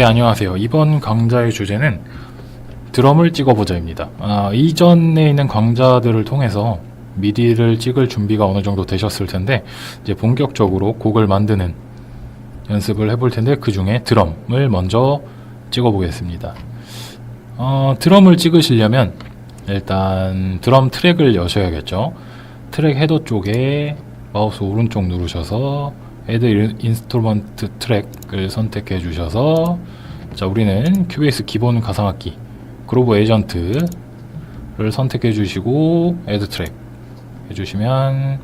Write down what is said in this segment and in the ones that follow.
네, 안녕하세요. 이번 강좌의 주제는 드럼을 찍어보자입니다. 아, 이전에 있는 강좌들을 통해서 미디를 찍을 준비가 어느 정도 되셨을 텐데, 이제 본격적으로 곡을 만드는 연습을 해볼 텐데, 그 중에 드럼을 먼저 찍어보겠습니다. 어, 드럼을 찍으시려면, 일단 드럼 트랙을 여셔야겠죠. 트랙 헤더 쪽에 마우스 오른쪽 누르셔서 애드 인스트루먼트 트랙을 선택해 주셔서 자 우리는 큐베이스 기본 가상악기 그로브 에이전트를 선택해 주시고 애드 트랙 해주시면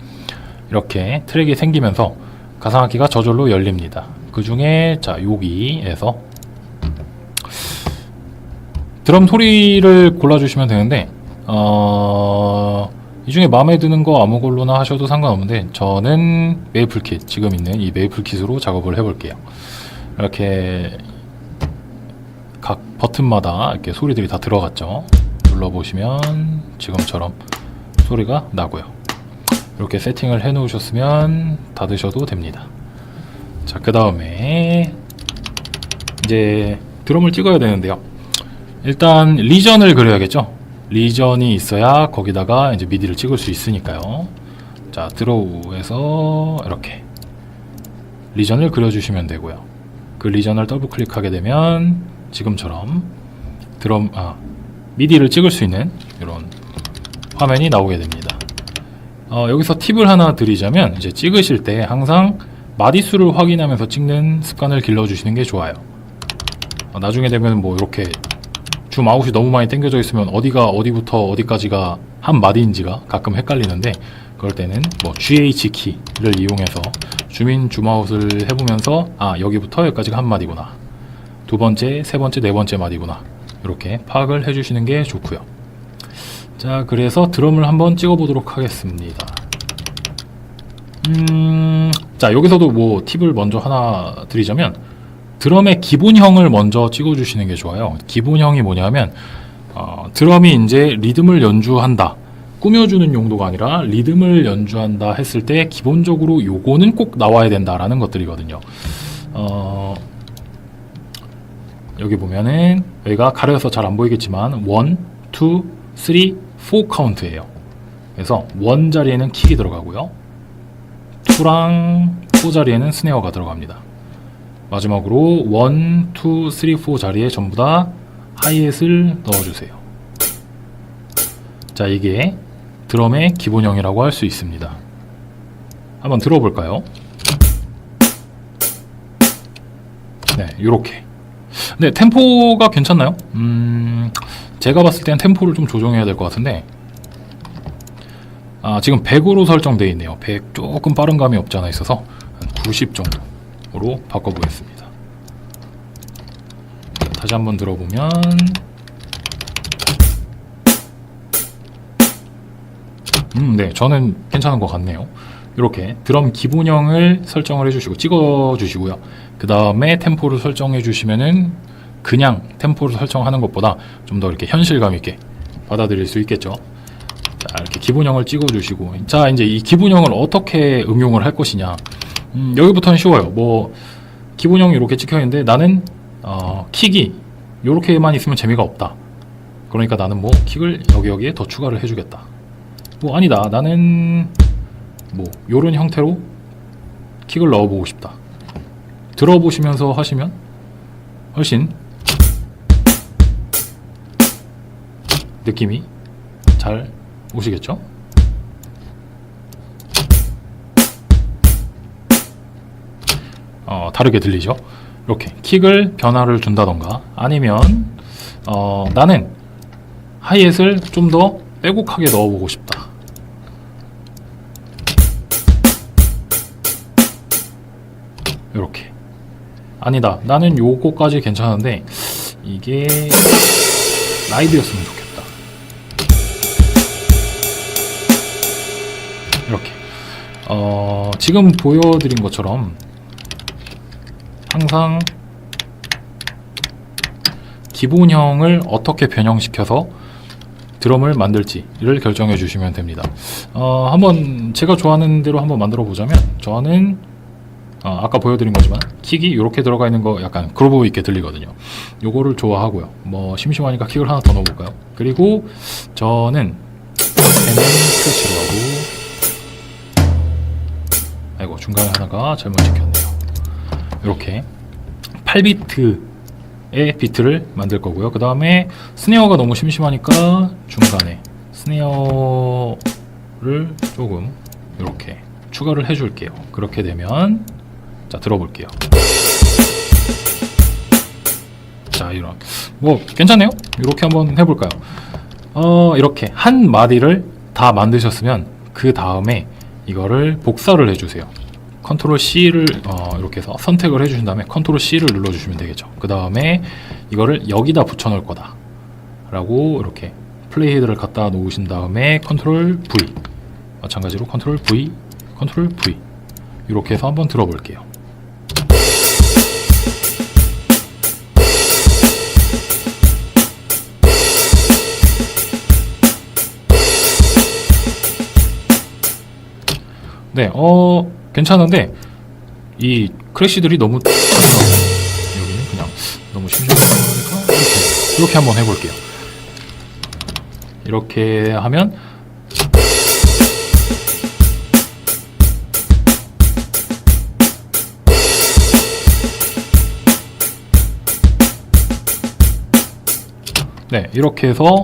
이렇게 트랙이 생기면서 가상악기가 저절로 열립니다. 그 중에 자 여기에서 드럼 소리를 골라주시면 되는데 어... 이 중에 마음에 드는 거 아무 걸로나 하셔도 상관없는데 저는 메이플킷 지금 있는 이 메이플킷으로 작업을 해볼게요. 이렇게 각 버튼마다 이렇게 소리들이 다 들어갔죠? 눌러보시면 지금처럼 소리가 나고요. 이렇게 세팅을 해 놓으셨으면 닫으셔도 됩니다. 자 그 다음에 이제 드럼을 찍어야 되는데요. 일단 리전을 그려야겠죠 리전이 있어야 거기다가 이제 미디를 찍을 수 있으니까요. 자, 드로우에서 이렇게 리전을 그려주시면 되고요. 그 리전을 더블 클릭하게 되면 지금처럼 드럼, 아, 미디를 찍을 수 있는 이런 화면이 나오게 됩니다. 어, 여기서 팁을 하나 드리자면 이제 찍으실 때 항상 마디수를 확인하면서 찍는 습관을 길러주시는 게 좋아요. 어, 나중에 되면 뭐 이렇게 줌 아웃이 너무 많이 당겨져 있으면 어디가 어디부터 어디까지가 한 마디인지가 가끔 헷갈리는데 그럴 때는 뭐 GH 키를 이용해서 줌인 줌아웃을 해보면서 아 여기부터 여기까지가 한 마디구나. 두 번째 세 번째 네 번째 마디구나. 이렇게 파악을 해주시는 게 좋고요. 자 그래서 드럼을 한번 찍어보도록 하겠습니다. 음, 자 여기서도 뭐 팁을 먼저 하나 드리자면 드럼의 기본형을 먼저 찍어주시는 게 좋아요. 기본형이 뭐냐면 어, 드럼이 이제 리듬을 연주한다. 꾸며주는 용도가 아니라 리듬을 연주한다 했을 때 기본적으로 요거는 꼭 나와야 된다라는 것들이거든요. 어, 여기 보면은 여기가 가려서 잘 안 보이겠지만 1, 2, 3, 4 카운트예요. 그래서 1 자리에는 킥이 들어가고요. 2랑 4 자리에는 스네어가 들어갑니다. 마지막으로 1, 2, 3, 4 자리에 전부 다 하이햇을 넣어주세요. 자, 이게 드럼의 기본형이라고 할 수 있습니다. 한번 들어볼까요? 네, 요렇게. 네, 템포가 괜찮나요? 음, 제가 봤을 땐 템포를 좀 조정해야 될 것 같은데, 아, 지금 100으로 설정되어 있네요. 100 조금 빠른 감이 없지 않아 있어서 한90 정도. 으로 바꿔보겠습니다. 자, 다시 한번 들어보면 음, 네, 저는 괜찮은 것 같네요. 이렇게 드럼 기본형을 설정을 해주시고 찍어주시고요. 그 다음에 템포를 설정해 주시면은 그냥 템포를 설정하는 것보다 좀 더 이렇게 현실감 있게 받아들일 수 있겠죠. 자, 이렇게 기본형을 찍어주시고 자, 이제 이 기본형을 어떻게 응용을 할 것이냐. 음, 여기부터는 쉬워요. 뭐 기본형이 이렇게 찍혀 있는데 나는 어, 킥이 이렇게만 있으면 재미가 없다. 그러니까 나는 뭐 킥을 여기 여기에 더 추가를 해주겠다. 뭐 아니다. 나는 뭐 이런 형태로 킥을 넣어보고 싶다. 들어보시면서 하시면 훨씬 느낌이 잘 오시겠죠? 어, 다르게 들리죠. 이렇게 킥을 변화를 준다던가 아니면 어, 나는 하이햇을 좀 더 빼곡하게 넣어보고 싶다. 이렇게 아니다. 나는 요거까지 괜찮은데 이게 라이드였으면 좋겠다. 이렇게 어, 지금 보여드린 것처럼 항상 기본형을 어떻게 변형시켜서 드럼을 만들지를 결정해 주시면 됩니다. 어, 한번 제가 좋아하는 대로 한번 만들어 보자면 저는 어, 아까 보여드린 거지만 킥이 이렇게 들어가 있는 거 약간 그루브 있게 들리거든요. 요거를 좋아하고요. 뭐 심심하니까 킥을 하나 더 넣어볼까요? 그리고 저는 크래시로 하고 아이고 중간에 하나가 잘못 찍혔네요. 이렇게 8비트의 비트를 만들 거고요. 그 다음에 스네어가 너무 심심하니까 중간에 스네어를 조금 이렇게 추가를 해줄게요. 그렇게 되면 자 들어볼게요. 자 이런 뭐 괜찮네요. 이렇게 한번 해볼까요? 어 이렇게 한 마디를 다 만드셨으면 그 다음에 이거를 복사를 해주세요. 컨트롤 C를 어, 이렇게 해서 선택을 해주신 다음에 컨트롤 C를 눌러주시면 되겠죠. 그 다음에 이거를 여기다 붙여놓을 거다. 라고 이렇게 플레이 헤드를 갖다 놓으신 다음에 컨트롤 V 마찬가지로 컨트롤 V 컨트롤 V 이렇게 해서 한번 들어볼게요. 네, 어 괜찮은데 이 크래시들이 너무 많더라고요. 여기는 그냥 너무 심심하니까 이렇게 이렇게 한번 해볼게요. 이렇게 하면 네, 이렇게 해서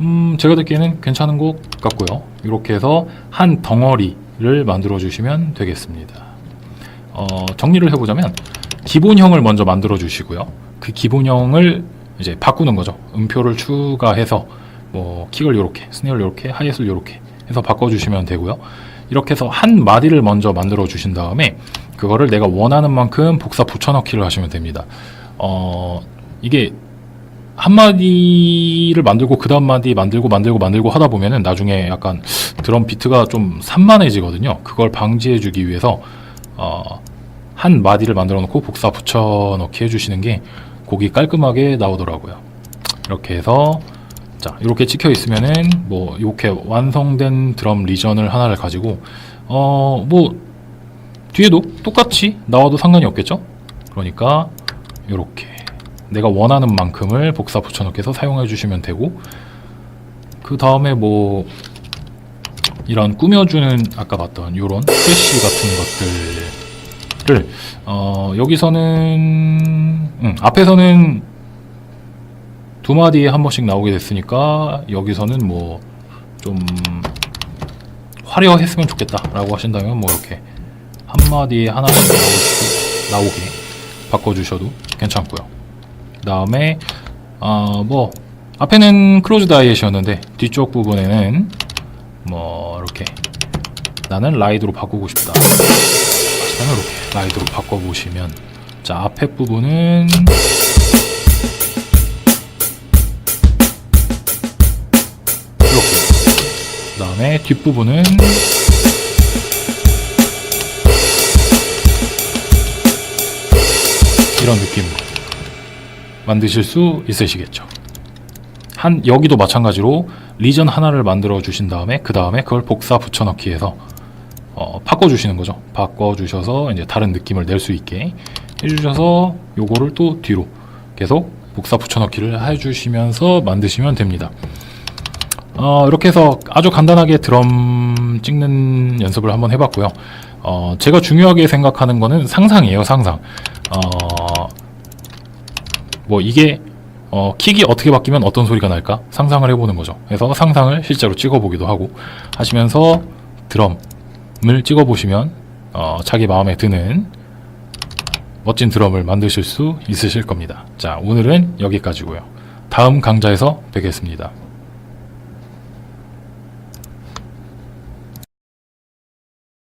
음, 제가 듣기에는 괜찮은 것 같고요. 이렇게 해서 한 덩어리 를 만들어 주시면 되겠습니다. 어, 정리를 해보자면 기본형을 먼저 만들어 주시고요. 그 기본형을 이제 바꾸는 거죠. 음표를 추가해서 뭐 킥을 이렇게, 스네어를 이렇게, 하이햇을 이렇게 해서 바꿔주시면 되고요. 이렇게 해서 한 마디를 먼저 만들어 주신 다음에 그거를 내가 원하는 만큼 복사 붙여넣기를 하시면 됩니다. 어, 이게 한 마디를 만들고 그 다음 마디 만들고 만들고 만들고 하다 보면은 나중에 약간 드럼 비트가 좀 산만해지거든요. 그걸 방지해주기 위해서 어, 한 마디를 만들어 놓고 복사 붙여 넣기 해주시는 게 곡이 깔끔하게 나오더라고요. 이렇게 해서 자 이렇게 찍혀 있으면은 뭐 이렇게 완성된 드럼 리전을 하나를 가지고 어 뭐 뒤에도 똑같이 나와도 상관이 없겠죠? 그러니까 이렇게 내가 원하는 만큼을 복사 붙여넣기 해서 사용해 주시면 되고 그 다음에 뭐 이런 꾸며주는 아까 봤던 이런 프레쉬 같은 것들을 어 여기서는 음, 앞에서는 두 마디에 한 번씩 나오게 됐으니까 여기서는 뭐 좀 화려했으면 좋겠다라고 하신다면 뭐 이렇게 한 마디에 하나씩 나오게 바꿔주셔도 괜찮고요. 그 다음에 어, 뭐 앞에는 클로즈 다이엣이었는데 뒤쪽 부분에는 뭐 이렇게 나는 라이드로 바꾸고 싶다. 하시면 이렇게 라이드로 바꿔보시면 자 앞에 부분은 이렇게. 그 다음에 뒷부분은 이런 느낌으로 만드실 수 있으시겠죠. 한 여기도 마찬가지로 리전 하나를 만들어 주신 다음에 그 다음에 그걸 복사 붙여넣기 해서 어, 바꿔 주시는 거죠. 바꿔 주셔서 이제 다른 느낌을 낼 수 있게 해주셔서 요거를 또 뒤로 계속 복사 붙여넣기를 해주시면서 만드시면 됩니다. 어, 이렇게 해서 아주 간단하게 드럼 찍는 연습을 한번 해봤고요. 어, 제가 중요하게 생각하는 거는 상상이에요, 상상. 어, 뭐 이게 어, 킥이 어떻게 바뀌면 어떤 소리가 날까 상상을 해보는 거죠. 그래서 상상을 실제로 찍어보기도 하고 하시면서 드럼을 찍어보시면 어, 자기 마음에 드는 멋진 드럼을 만드실 수 있으실 겁니다. 자, 오늘은 여기까지고요. 다음 강좌에서 뵙겠습니다.